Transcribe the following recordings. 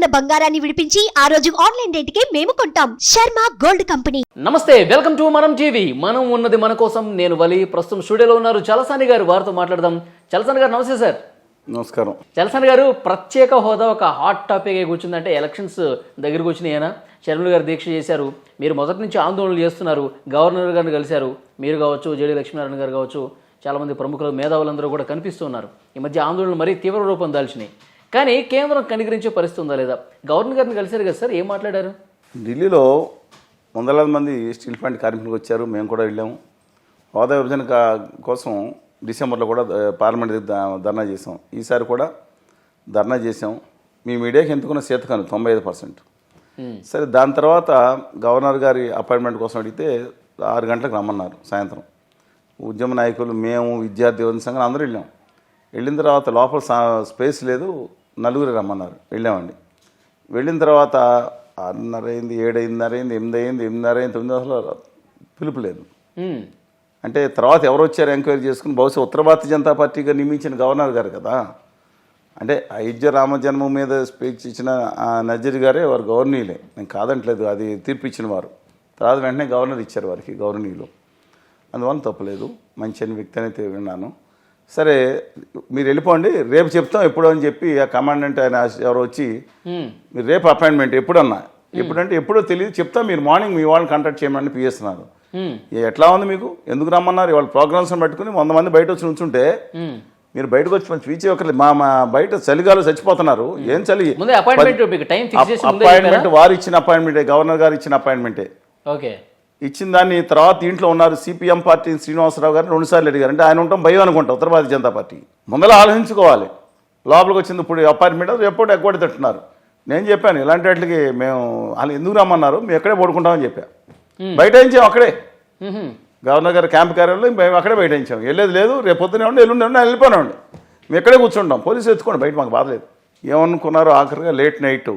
ఉన్న బంగారాన్ని విడిపించి ఆ రోజు ఆన్లైన్ రేటుకే మేము కొంటాం. Sharma gold company. నమస్తే వెల్కమ్ టు మనం టీవీ. మనం ఉన్నది మన కోసం. నేను వలి. ప్రస్తుతం స్టూడియోలో ఉన్నారు చలసాని గారు. వారితో మాట్లాడదాం. చలసాని గారు నమస్తే సార్. నమస్కారం. చలసాని గారు ప్రత్యేక హోదా ఒక హాట్ టాపిక్ అయి కూర్చుందంటే ఎలక్షన్స్ దగ్గరకు వచ్చినాయనా? షర్మిల గారు దీక్ష చేశారు. మీరు మొదటి నుంచి ఆందోళనలు చేస్తున్నారు. గవర్నర్ గారిని కలిశారు. మీరు కావచ్చు జేడీ లక్ష్మీనారాయణ గారు కావచ్చు చాలామంది ప్రముఖులు మేధావులందరూ కూడా కనిపిస్తున్నారు ఈ మధ్య ఆందోళనలు మరీ తీవ్ర రూపం దాల్చినాయి. కానీ కేంద్రం కనికరించే పరిస్థితి ఉందా లేదా? గవర్నర్ గారిని కలిశారు కదా సార్ ఏం మాట్లాడారు? ఢిల్లీలో వందలాది మంది స్టీల్ ప్లాంట్ కార్మికులు వచ్చారు మేము కూడా వెళ్ళాము. హోదా విభజన కోసం డిసెంబర్లో కూడా పార్లమెంట్ ధర్నా చేసాం ఈసారి కూడా ధర్నా చేసాం మీ మీడియాకి ఎందుకున్న చేతకాను తొంభై ఐదు పర్సెంట్. సరే దాని తర్వాత గవర్నర్ గారి అపాయింట్మెంట్ కోసం అడిగితే ఆరు గంటలకు రమ్మన్నారు సాయంత్రం. ఉద్యమ నాయకులు మేము విద్యార్థి సంఘం అందరూ వెళ్ళాం. వెళ్ళిన తర్వాత లోపల స్పేస్ లేదు. నలుగురు రమ్మన్నారు. వెళ్ళామండి. వెళ్ళిన తర్వాత ఆరున్నర అయింది ఏడైందిన్నర అయింది ఎనిమిది అయింది ఎనిమిదిన్నర అయింది తొమ్మిది అసలు పిలుపు లేదు. అంటే తర్వాత ఎవరు వచ్చారు ఎంక్వైరీ చేసుకుని బహుశా ఉత్తర భారతీయ జనతా పార్టీగా నియమించిన గవర్నర్ గారు కదా. అంటే అయోధ్య రామ జన్మం మీద స్పీచ్ ఇచ్చిన ఆ నజీర్ గారే వారు గవర్నీలే నేను కాదంటలేదు అది తీర్పు ఇచ్చిన వారు. తర్వాత వెంటనే గవర్నర్ ఇచ్చారు వారికి గవర్నీలు అందువల్ల తప్పలేదు. మంచి అని వ్యక్తి అయితే విన్నాను. సరే మీరు వెళ్ళిపోండి రేపు చెప్తాం ఎప్పుడు అని చెప్పి ఆ కమాండెంట్ ఆయన ఎవరు వచ్చి. మీరు రేపు అపాయింట్మెంట్ ఎప్పుడన్నా. ఎప్పుడంటే ఎప్పుడో తెలియదు చెప్తా మీరు మార్నింగ్ మీ వాళ్ళని కాంటాక్ట్ చేయమని పిఎస్తున్నారు హ్మ్. ఎట్లా ఉంది మీకు? ఎందుకు రమ్మన్నారు? వాళ్ళ ప్రోగ్రామ్స్ పట్టుకుని వంద మంది బయట వచ్చి ఉంచుంటే. మీరు బయటకు వచ్చి మంచి స్పీచ్ ఇవ్వకర్లేదు మా మా బయట చలిగాలు చచ్చిపోతున్నారు. ఏం చలి? అపాయింట్మెంట్ వారు ఇచ్చిన అపాయింట్మెంటే గవర్నర్ గారు ఇచ్చిన అపాయింట్మెంటే. ఓకే. ఇచ్చిన దాన్ని తర్వాత ఇంట్లో ఉన్నారు సిపిఎం పార్టీ శ్రీనివాసరావు గారిని రెండుసార్లు అడిగారు. అంటే ఆయన ఉంటాం భయం అనుకుంటా ఉత్తర భారతీయ జనతా పార్టీ. ముందర ఆలోచించుకోవాలి. లోపలికి వచ్చింది ఇప్పుడు అపాయింట్మెంట్ ఎప్పుడు ఎగ్గొడి తట్టున్నారు నేను చెప్పాను ఇలాంటి వాటికి మేము వాళ్ళు ఎందుకు రమ్మన్నారు? మేము ఎక్కడే పడుకుంటామని చెప్పా. బయట ఇచ్చాం అక్కడే. గవర్నర్ గారి క్యాంప్ కార్యాలయంలో మేము అక్కడే బయట ఇచ్చాం వెళ్ళేది లేదు రేపు పొద్దునే ఉండి ఎల్లుండి ఉండి వెళ్ళిపోయినాండి మేము ఎక్కడే కూర్చుంటాం. పోలీసు ఎత్తుకోండి బయట మాకు బాధ లేదు. ఏమనుకున్నారో ఆఖరిగా లేట్ నైట్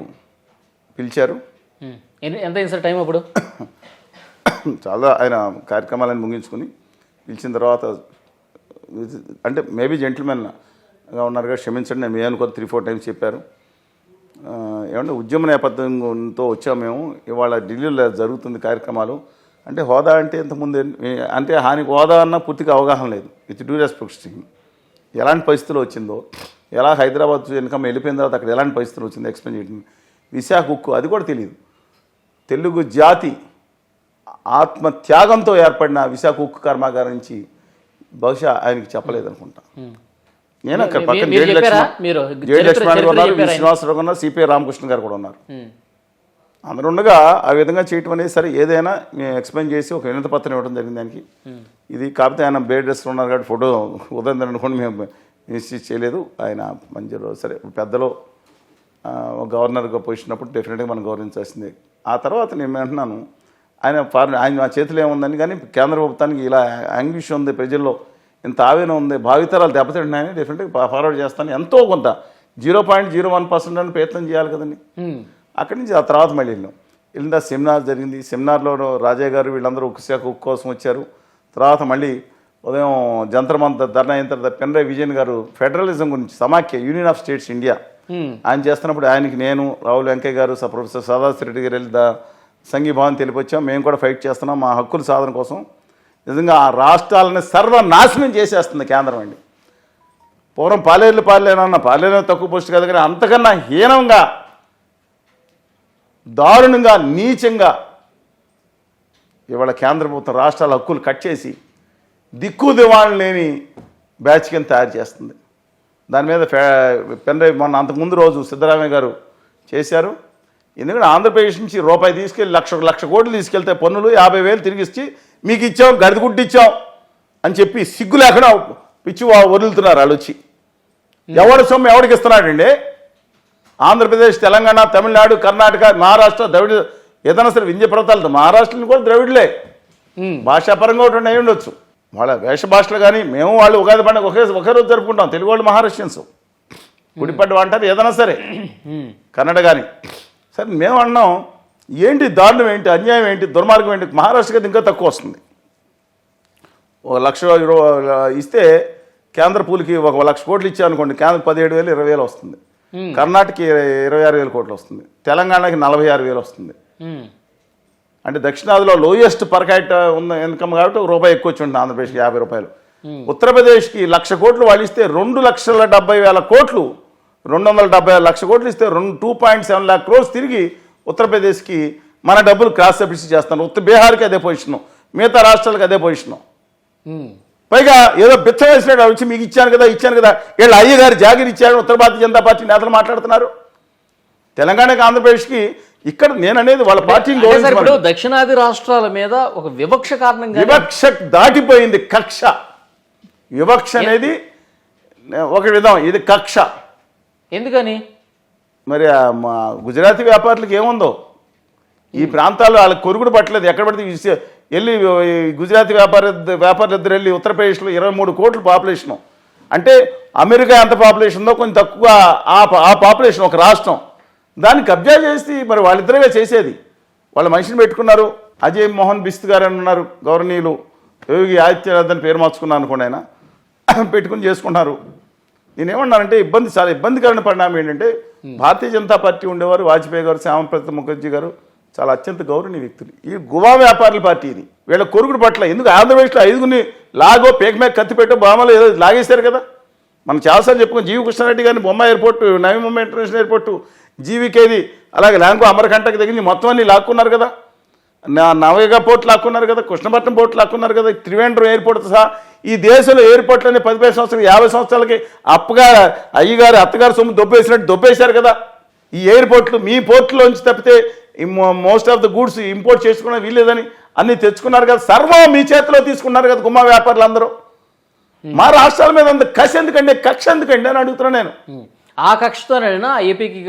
పిలిచారు. ఎంత అయింది సార్ టైం అప్పుడు? చాలా ఆయన కార్యక్రమాలను ముగించుకుని పిలిచిన తర్వాత అంటే మేబీ జెంటిల్మెన్గా ఉన్నారు కదా క్షమించండి నేను మేము అనుకో త్రీ ఫోర్ టైమ్స్ చెప్పారు. ఏమంటే ఉద్యమ నేపథ్యంతో వచ్చాము మేము. ఇవాళ ఢిల్లీలో జరుగుతుంది కార్యక్రమాలు. అంటే హోదా అంటే ఇంతకుముందు అంటే హాని హోదా అన్న పూర్తిగా అవగాహన లేదు. విత్ డ్యూ రెస్పెక్ట్ ఎలాంటి పరిస్థితులు వచ్చిందో ఎలా హైదరాబాద్ వెనకమ్మ వెళ్ళిపోయిన తర్వాత అక్కడ ఎలాంటి పరిస్థితులు వచ్చిందో ఎక్స్ప్లెయిన్ చేయడం విశాఖ ఉక్కు అది కూడా తెలియదు తెలుగు జాతి ఆత్మ త్యాగంతో ఏర్పడిన విశాఖ ఉక్కు కర్మాగారం నుంచి బహుశా ఆయనకి చెప్పలేదు అనుకుంటా నేను అక్కడ పక్కన జేడి? లక్ష్మణ్ జేడి గారు ఉన్నారు ఆయన? శ్రీనివాసరావు ఉన్నారు సిపిఐ రామకృష్ణ గారు కూడా ఉన్నారు. అందరూ ఉండగా ఆ విధంగా చేయటం అనేది సరే ఏదైనా మేము ఎక్స్ప్లెయిన్ చేసి ఒక వినతి పత్రం ఇవ్వడం జరిగింది దానికి. ఇది కాకపోతే ఆయన బేడ్ డ్రెస్లో ఉన్నారు కాబట్టి ఫోటో ఉదయం అనుకోండి మేము ఇన్స్టిట్యూట్ చేయలేదు. ఆయన మంచిలో సరే పెద్దలో గవర్నర్గా పోసినప్పుడు డెఫినెట్గా మనం గౌరవించాల్సిందే. ఆ తర్వాత నేను అంటున్నాను ఆయన ఫార్ ఆయన నా చేతిలో ఏముందని కానీ కేంద్ర ప్రభుత్వానికి ఇలా యాంగ్విష్ ఉంది ప్రజల్లో. ఇంత ఆవేదన ఉంది. భావితరాలు దెబ్బతింటున్నాయని డెఫినెట్గా ఫార్వర్డ్ చేస్తాను. ఎంతో కొంత. Zero point zero one percent అని ప్రయత్నం చేయాలి కదండి. అక్కడి నుంచి ఆ తర్వాత మళ్ళీ వెళ్ళాం వెళ్ళిన సెమినార్ జరిగింది. సెమినార్లో రాజయ్య గారు వీళ్ళందరూ ఉక్కు శాఖ ఉక్కు కోసం వచ్చారు. తర్వాత మళ్ళీ ఉదయం జంతర్ మంతర్ ధర్నా అయిన తర్వాత పెన్రై విజయన్ గారు ఫెడరలిజం గురించి సమాఖ్య యూనియన్ ఆఫ్ స్టేట్స్ ఇండియా. ఆయన చేస్తున్నప్పుడు ఆయనకి నేను రాహుల్ వెంకయ్య గారు ప్రొఫెసర్ సదాశివ రెడ్డి గారు వెళ్ళి దా- సంఘీభావం తెలిపొచ్చాం. మేము కూడా ఫైట్ చేస్తున్నాం. మా హక్కుల సాధన కోసం నిజంగా ఆ రాష్ట్రాలని సర్వనాశనం చేసేస్తుంది కేంద్రం అండి. పూర్వం పాలేరులు పాలేనన్న పాలేరు తక్కువ పోస్ట్ కాదు కానీ అంతకన్నా హీనంగా దారుణంగా నీచంగా ఇవాళ కేంద్ర ప్రభుత్వం రాష్ట్రాల హక్కులు కట్ చేసి దిక్కు దివాణం లేని బ్యాచ్ కింద తయారు చేస్తుంది. దాని మీద ఫే- పెన్ డ్రైవ్ మొన్న అంతకుముందు రోజు సిద్ధరామయ్య గారు చేశారు. ఎందుకంటే ఆంధ్రప్రదేశ్ నుంచి రూపాయి తీసుకెళ్ళి లక్ష లక్ష కోట్లు తీసుకెళ్తే పన్నులు యాభై వేలు తిరిగి ఇచ్చి మీకు ఇచ్చాం గడిగుడ్డు ఇచ్చాం అని చెప్పి సిగ్గు లేకుండా పిచ్చి వదులుతున్నారు వాళ్ళు వచ్చి. ఎవడి సొమ్ము ఎవడికి ఇస్తున్నాడండి? ఆంధ్రప్రదేశ్ తెలంగాణ తమిళనాడు కర్ణాటక మహారాష్ట్ర ద్రవిడ ఏదైనా సరే వింధ్య పర్వతాలతో మహారాష్ట్రని కూడా ద్రవిడులే. భాషాపరంగా ఒకటి అయి ఉండొచ్చు. వాళ్ళ వేష భాషలు కానీ మేము వాళ్ళు ఉగాది పండుగ ఒకే ఒకే రోజు జరుపుకుంటాం తెలుగు వాళ్ళు మహారాష్ట్రియన్స్. గుడిపడ్డ అంటారు ఏదైనా సరే. కన్నడ కానీ. సరే మేము అన్నాం ఏంటి దారుణం ఏంటి అన్యాయం ఏంటి దుర్మార్గం ఏంటి మహారాష్ట్రకి ఇంకా తక్కువ వస్తుంది. ఒక లక్ష ఇరవై ఇస్తే కేంద్ర పూలకి ఒక లక్ష కోట్లు ఇచ్చామనుకోండి కేంద్ర పదిహేడు వేలు ఇరవై వేలు వస్తుంది. కర్ణాటక ఇరవై ఆరు వేల కోట్లు వస్తుంది. తెలంగాణకి నలభై ఆరు వేలు వస్తుంది. అంటే దక్షిణాదిలో లోయెస్ట్ పర్ క్యాపిట ఉన్న ఇన్కమ్ కాబట్టి రూపాయి ఎక్కువ వచ్చి ఉంటుంది ఆంధ్రప్రదేశ్కి యాభై రూపాయలు. ఉత్తరప్రదేశ్కి లక్ష కోట్లు వాళ్ళు ఇస్తే రెండు లక్షల డెబ్బై వేల కోట్లు రెండు వందల డెబ్బై ఆరు లక్ష కోట్లు ఇస్తే రెండు two point seven lakh crores తిరిగి ఉత్తరప్రదేశ్కి మన డబ్బులు క్రాస్ సబ్సిడీ చేస్తాను ఉత్తర బీహార్కి అదే పొజిషను మిగతా రాష్ట్రాలకు అదే పొజిషను ఉమ్. పైగా ఏదో బిచ్చం వేసినట్టు వచ్చి మీకు ఇచ్చాను కదా ఇచ్చాను కదా వీళ్ళు అయ్యగారు జాగిరి ఇచ్చారు ఉత్తర భారతీయ జనతా పార్టీ నేతలు మాట్లాడుతున్నారు. తెలంగాణకి ఆంధ్రప్రదేశ్కి ఇక్కడ నేను అనేది వాళ్ళ ఇప్పుడు గౌరవించమని. దక్షిణాది రాష్ట్రాల మీద ఒక వివక్ష కారణంగా వివక్ష దాటిపోయింది కక్ష. వివక్ష అనేది ఒక విధం ఇది కక్ష. ఎందుకని? మరి మా గుజరాతీ వ్యాపారులకు ఏముందో? ఈ ప్రాంతాల్లో వాళ్ళకి కొరుగుడు పట్టలేదు. ఎక్కడ పడితే వెళ్ళి ఈ గుజరాతీ వ్యాపార వ్యాపారులు ఇద్దరు వెళ్ళి ఉత్తరప్రదేశ్లో ఇరవై మూడు కోట్ల పాపులేషను. అంటే అమెరికా ఎంత పాపులేషన్ ఉందో కొంచెం తక్కువ ఆ పాపులేషన్ ఒక రాష్ట్రం. దాన్ని కబ్జా చేసి మరి వాళ్ళిద్దరే చేసేది. వాళ్ళ మనిషిని పెట్టుకున్నారు. అజయ్ మోహన్ బిస్త్ గారు అని ఉన్నారు గౌరవనీయులు. యోగి ఆదిత్యనాథ్ అని పేరు మార్చుకున్నాను అనుకోండి ఆయన. పెట్టుకుని చేసుకుంటున్నారు. నేనేమన్నానంటే ఇబ్బంది చాలా ఇబ్బందికరమైన పరిణామం ఏంటంటే భారతీయ జనతా పార్టీ ఉండేవారు వాజ్పేయి గారు శ్యామప్రసాద్ ముఖర్జీ గారు చాలా అత్యంత గౌరవనీయ వ్యక్తులు. ఈ గువా వ్యాపారుల పార్టీ ఇది. వీళ్ళ కొరుగుడు పట్ల ఎందుకు ఆంధ్రప్రదేశ్లో ఐదుగురిని లాగో పేక మీద కత్తి పెట్టో బామలో ఏదో లాగేశారు కదా? మనం చాలాసార్లు చెప్పుకున్నాం జీవి కృష్ణారెడ్డి గారిని బొమ్మ airport Navi Mumbai international airport జీవికేది అలాగే ల్యాంకో అమరకంటకి దగ్గర మొత్తం అన్ని లాక్కున్నారు కదా? నా నవయుగ పోర్ట్ లాక్కున్నారు కదా కృష్ణపట్నం పోర్ట్ లాక్కున్నారు కదా త్రివేంద్రం ఎయిర్పోర్ట్ సహా ఈ దేశంలో ఎయిర్పోర్ట్లని పది పది సంవత్సరాలు యాభై సంవత్సరాలకి అప్పగా అయ్యగారు అత్తగారు సొమ్ము దొబ్బేసినట్టు దొబ్బేశారు కదా. ఈ ఎయిర్పోర్ట్లు మీ పోర్ట్లోంచి తప్పితే most of the goods import చేసుకున్న వీల్లేదని అన్ని తెచ్చుకున్నారు కదా. సర్వం మీ చేతిలో తీసుకున్నారు కదా గుమ్మ వ్యాపారులు అందరూ మా రాష్ట్రాల మీద అంత కసి ఎందుకండి? కక్ష ఎందుకండి అని అడుగుతున్నాను నేను. ఉమ్. ఆ కక్షతోనైనా ఏపీకి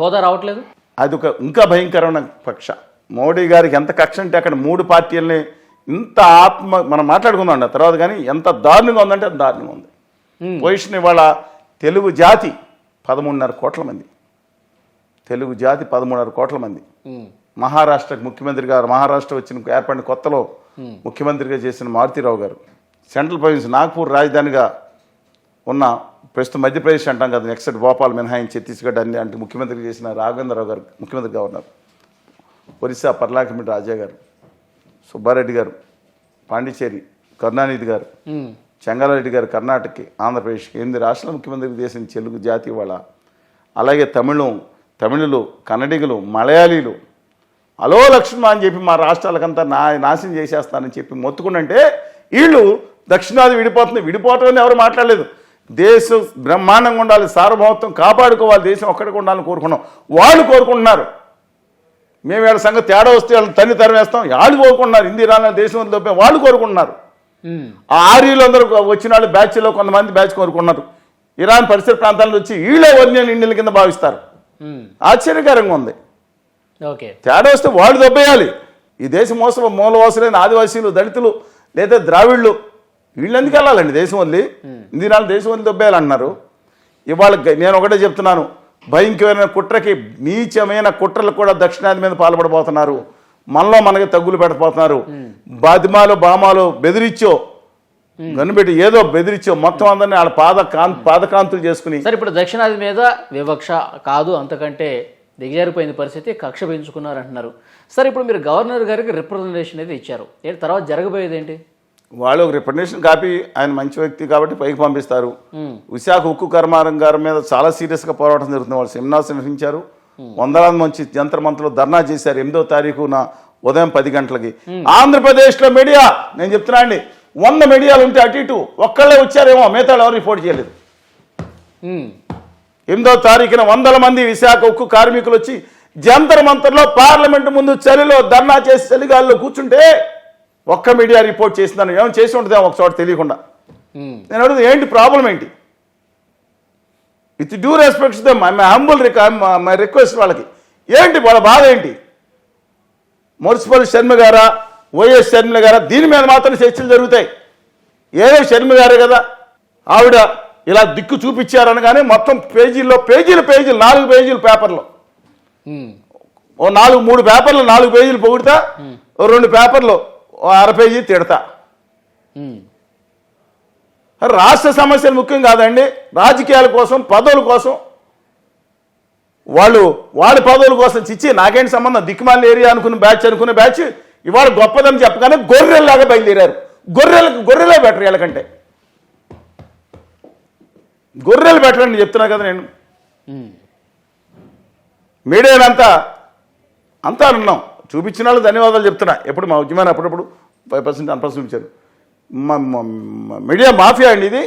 హోదా రావట్లేదు? అది ఒక ఇంకా భయంకరమైన పక్ష మోడీ గారికి ఎంత కక్ష అంటే అక్కడ మూడు పార్టీలని ఇంత ఆత్మ మనం మాట్లాడుకుందాం అండి. తర్వాత కానీ ఎంత దారుణంగా ఉందంటే అంత దారుణంగా ఉంది. పొజిషన్ ఇవాళ తెలుగు జాతి పదమూడున్నర కోట్ల మంది. తెలుగు జాతి పదమూడున్నర కోట్ల మంది. ఉమ్. మహారాష్ట్రకు ముఖ్యమంత్రిగా మహారాష్ట్ర వచ్చిన ఏర్పడిన కొత్తలో ముఖ్యమంత్రిగా చేసిన మారుతీరావు గారు. సెంట్రల్ ప్రావిన్స్ నాగ్పూర్ రాజధానిగా ఉన్న ప్రస్తుతం మధ్యప్రదేశ్ అంటాం కదా నెక్స్ట్ భోపాల్ మినహాయించి ఛత్తీస్గఢ్ అన్ని అంటే ముఖ్యమంత్రి చేసిన రాఘవేంద్రరావు గారు ముఖ్యమంత్రిగా ఉన్నారు. ఒరిస్సా పర్లాకమిటి రాజా గారు సుబ్బారెడ్డి గారు పాండిచేరి కరుణానిధి గారు. చెంగారెడ్డి గారు కర్ణాటకకి ఆంధ్రప్రదేశ్కి ఎనిమిది రాష్ట్రాల ముఖ్యమంత్రి చేసిన తెలుగు జాతి వాళ్ళ. అలాగే తమిళం తమిళులు కన్నడిగులు మలయాళీలు అలో లక్ష్మణ అని చెప్పి మా రాష్ట్రాలకంతా నా నాశనం చేసేస్తానని చెప్పి మొత్తుకుంటే వీళ్ళు దక్షిణాది విడిపోతుంది. విడిపోవటం అని ఎవరు మాట్లాడలేదు. దేశం బ్రహ్మాండంగా ఉండాలి సార్వభౌమత్వం కాపాడుకోవాలి దేశం ఒక్కడికి ఉండాలని కోరుకున్నాం. వాళ్ళు కోరుకుంటున్నారు. మేము వీళ్ళ సంగతి తేడా వస్తే వాళ్ళని తన్ని తరివేస్తాం వాళ్ళు కోరుకుంటున్నారు హిందీ రాళ్ళ దేశం తప్పే వాళ్ళు కోరుకుంటున్నారు. ఆ ఆర్యీలు అందరూ వచ్చిన వాళ్ళు బ్యాచ్లో కొంతమంది బ్యాచ్ కోరుకున్నారు. ఇరాన్ పరిసర ప్రాంతాల నుంచి వీళ్ళే వర్ణ్యం ఇండియన్ల కింద భావిస్తారు. ఆశ్చర్యకరంగా ఉంది. ఓకే. తేడా వస్తే వాళ్ళు దొబ్బేయాలి. ఈ దేశం మోసం మూలవాసులైన ఆదివాసీలు దళితులు లేదా ద్రావిళ్ళు వీళ్ళు ఎందుకు వెళ్ళాలండి దేశం వదిలి? నాలుగు దేశం వదిలి దొబ్బేయాలంటున్నారు ఇవాళ నేను ఒకటే చెప్తున్నాను. భయంకరమైన కుట్రకి నీచమైన కుట్రలు కూడా దక్షిణాది మీద పాల్పడబోతున్నారు. మనలో మనకి తగ్గులు పెట్టబోతున్నారు. బాదిమాలు బామాలు బెదిరిచ్చో గనుబెట్టి ఏదో బెదిరిచ్చో మొత్తం అందరినీ వాళ్ళ పాద కాంతి పాదకాంతులు చేసుకుని సరే ఇప్పుడు దక్షిణాది మీద వివక్ష కాదు అంతకంటే దిగజారిపోయిన పరిస్థితి కక్ష పెంచుకున్నారు అంటున్నారు సరే ఇప్పుడు మీరు గవర్నర్ గారికి రిప్రజెంటేషన్ అయితే ఇచ్చారు. ఏంటి తర్వాత జరగబోయేది ఏంటి? వాళ్ళు ఒక రిప్రజెంటేషన్ కాపీ ఆయన మంచి వ్యక్తి కాబట్టి పైకి పంపిస్తారు. విశాఖ ఉక్కు కర్మారం గారి మీద చాలా సీరియస్గా పోరాటం జరుగుతుంది. వాళ్ళు సెమినార్స్ నిర్వహించారు. వందలాది మంచి జంతర్ మంత్రులు ధర్నా చేశారు. ఎనిమిదో తారీఖున ఉదయం పది గంటలకి. ఆంధ్రప్రదేశ్లో మీడియా నేను చెప్తున్నా అండి వంద మీడియాలు ఉంటే అటు ఇటు ఒక్కళ్ళే వచ్చారేమో మిగతా ఎవరు రిపోర్ట్ చేయలేదు. ఎనిమిదో తారీఖున వందల మంది విశాఖ ఉక్కు కార్మికులు వచ్చి జంతర్ మంతర్లో పార్లమెంట్ ముందు చలిలో ధర్నా చేసి చలిగాల్లో కూర్చుంటే ఒక్క మీడియా రిపోర్ట్ చేసిందని ఏమైనా చేసి ఉంటుంది ఒక చోట తెలియకుండా. ఉమ్. నేను అడుగుతుంది ఏంటి ప్రాబ్లం ఏంటి? With due respects them my humble my request వాళ్ళకి. ఏంటి వాళ్ళ బాధ ఏంటి? మున్సిపల్ శర్మ గారా వైఎస్ శర్మిల గారా దీని మీద మాత్రం చర్చలు జరుగుతాయి. ఏదో శర్మ గారే కదా? ఆవిడ ఇలా దిక్కు చూపించారనగానే మొత్తం పేజీల్లో పేజీలు పేజీలు నాలుగు పేజీలు పేపర్లో. ఉమ్. ఓ నాలుగు మూడు పేపర్లు నాలుగు పేజీలు పొగుడుతా ఓ రెండు పేపర్లు. ఓ అర పేజీ తిడతా. రాష్ట్ర సమస్యలు ముఖ్యం కాదండి. రాజకీయాల కోసం పదవుల కోసం. వాళ్ళు వాడి పదవుల కోసం చిచ్చి నాకేంటి సంబంధం? దిక్కుమాల ఏరియా అనుకున్న బ్యాచ్ అనుకున్న బ్యాచ్ ఇవాళ గొప్పదని చెప్పగానే గొర్రెల్లాగా బయలుదేరారు. గొర్రెలకు గొర్రెలే బెటర్ వీళ్ళకంటే గొర్రెలు బెటర్ అని చెప్తున్నా కదా నేను. ఉమ్. మీడియానంతా అంతా ఉన్నాం చూపించిన వాళ్ళు ధన్యవాదాలు చెప్తున్నా. ఎప్పుడు మా ఉద్యమాన్ని అప్పుడప్పుడు ఫైవ్ పర్సెంట్ టెన్ పర్సెంట్ చూపించారు. మీడియా మాఫియా అండి ఇది.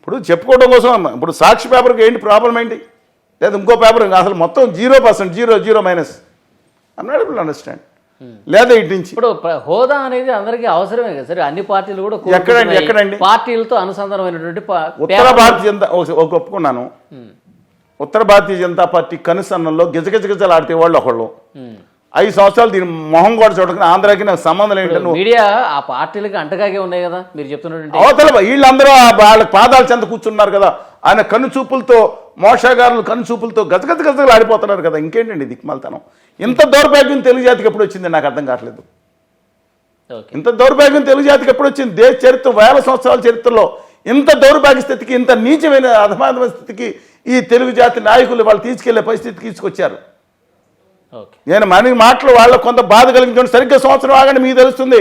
ఇప్పుడు చెప్పుకోవడం కోసం ఇప్పుడు సాక్షి పేపర్కి ఏంటి ప్రాబ్లం ఏంటి? లేదా ఇంకో పేపర్ అసలు మొత్తం zero percent zero zero minus అన్నాడు ఇప్పుడు అండర్స్టాండ్ లేదా ఇటు నుంచి. ఇప్పుడు హోదా అనేది అందరికీ అవసరమే కదా సరే. అన్ని పార్టీలు కూడా ఎక్కడండి. ఎక్కడండి? పార్టీలతో అనుసంధానమైనటువంటి ఉత్తర భారతీయ జనతా ఒప్పుకున్నాను. ఉత్తర భారతీయ జనతా పార్టీ కనుసన్నల్లో గిజగిజగిజలు ఆడితే వాళ్ళు ఒకళ్ళు. ఐదు సంవత్సరాలు దీని మొహం కూడా చూడకుండా ఆంధ్రాకి నాకు సంబంధం ఏంటని మీడియా ఆ పార్టీలకి అంటగాగే ఉన్నాయి కదా మీరు చెప్తున్నటువంటి అవతల వీళ్ళందరూ వాళ్ళ పాదాల చెంత కూర్చున్నారు కదా ఆయన కన్ను చూపులతో మోషగారులు కన్ను చూపులతో గజగజ గజగలు ఆడిపోతున్నారు కదా ఇంకేంటండి దిక్మాలతనం? ఇంత దౌర్భాగ్యం తెలుగు జాతికి ఎప్పుడు వచ్చింది నాకు అర్థం కావట్లేదు. ఇంత దౌర్భాగ్యం తెలుగు జాతికి ఎప్పుడు వచ్చింది? దేశ చరిత్ర వేల సంవత్సరాల చరిత్రలో ఇంత దౌర్భాగ్య స్థితికి ఇంత నీచమైన అధమాధమైన స్థితికి ఈ తెలుగు జాతి నాయకులు వాళ్ళు తీసుకెళ్ళే పరిస్థితికి తీసుకొచ్చారు. నేను మన మాటలు వాళ్ళకు కొంత బాధ కలిగించండి సరిగ్గా సంవత్సరం ఆగండి మీకు తెలుస్తుంది.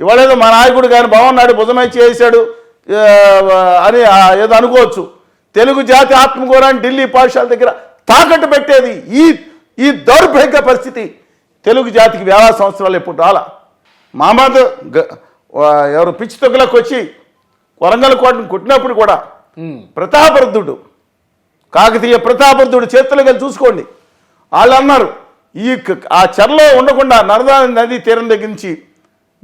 ఇవాళ ఏదో మా నాయకుడు కానీ బాగున్నాడు భుజమై చేశాడు అని ఏదో అనుకోవచ్చు. తెలుగు జాతి ఆత్మగౌరవాన్ని ఢిల్లీ పాఠశాల దగ్గర తాకట్టు పెట్టేది ఈ ఈ దౌర్భాగ్య పరిస్థితి. తెలుగు జాతికి వేల సంవత్సరాలు ఎప్పుడు రాలా? మామూలు ఎవరు పిచ్చి తొక్కులకు వచ్చి వరంగల్ కోటను కొట్టినప్పుడు కూడా. ప్రతాపరుద్ధుడు కాకతీయ ప్రతాపరుద్ధుడు చేతులు వెళ్ళి చూసుకోండి. వాళ్ళు అన్నారు ఈ క- ఆ చెరలో ఉండకుండా నర్మదా నది తీరం దగ్గర నుంచి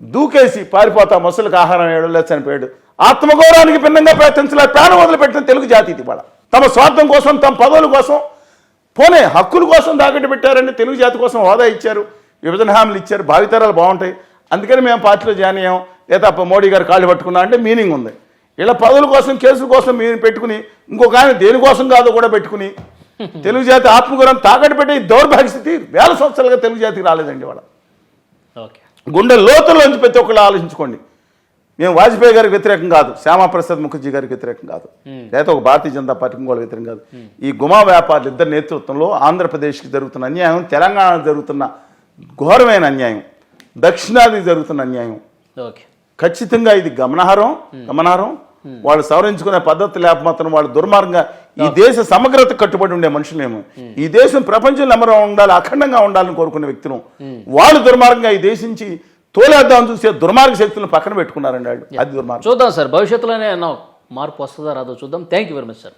దూకేసి పారిపోతా మొసలికి ఆహారం ఏడలే చనిపోయాడు ఆత్మగౌరవానికి భిన్నంగా ప్రయత్నించలే ప్రాణం వదిలిపెట్టిన తెలుగు జాతి ఇది ఇవాళ. తమ స్వార్థం కోసం తమ పదవుల కోసం పోనే హక్కుల కోసం తాకట్టు పెట్టారండి తెలుగు జాతి కోసం హోదా ఇచ్చారు. విభజన హామీలు ఇచ్చారు. భావితరాలు బాగుంటాయి. అందుకని మేము పార్టీలో జాయిన్ అయ్యాం. లేదా అప్ప మోడీ గారు కాళ్ళు పట్టుకున్నా అంటే మీనింగ్ ఉంది. ఇలా పదవుల కోసం కేసుల కోసం మీరు పెట్టుకుని ఇంకొక ఆయన దేనికోసం కాదో కూడా పెట్టుకుని తెలుగు జాతి ఆత్మగౌరవం తాకట్టు పెట్టే దౌర్భాగ్య స్థితి వేల సంవత్సరాలుగా తెలుగు జాతికి రాలేదండి వాళ్ళ గుండె లోతుల్లోంచి ప్రతి ఒక్కళ్ళు ఆలోచించుకోండి. మేము వాజ్పేయి గారికి వ్యతిరేకం కాదు శ్యామాప్రసాద్ ముఖర్జీ గారికి వ్యతిరేకం కాదు లేదా ఒక భారతీయ జనతా పార్టీకి ఇంకోటి వ్యతిరేకం కాదు. ఈ గుమా వ్యాపారులు ఇద్దరు నేతృత్వంలో ఆంధ్రప్రదేశ్కి జరుగుతున్న అన్యాయం తెలంగాణకు జరుగుతున్న ఘోరమైన అన్యాయం దక్షిణాదికి జరుగుతున్న అన్యాయం. ఖచ్చితంగా ఇది గమనార్హం గమనార్హం. వాళ్ళు సవరించుకునే పద్ధతి లేకపోతే వాళ్ళు దుర్మార్గంగా ఈ దేశ సమగ్రత కట్టుబడి ఉండే మనుషులేమో. ఈ దేశం ప్రపంచం నెంబర్ ఉండాలి అఖండంగా ఉండాలని కోరుకునే వ్యక్తులు. వాళ్ళు దుర్మార్గంగా ఈ దేశం నుంచి తోలేద్దామని చూసే దుర్మార్గ శక్తులను పక్కన పెట్టుకున్నారండి వాళ్ళు. అది దుర్మార్గం. చూద్దాం సార్ భవిష్యత్తులోనే మార్పు వస్తుందా రాదో చూద్దాం. Thank you very much sir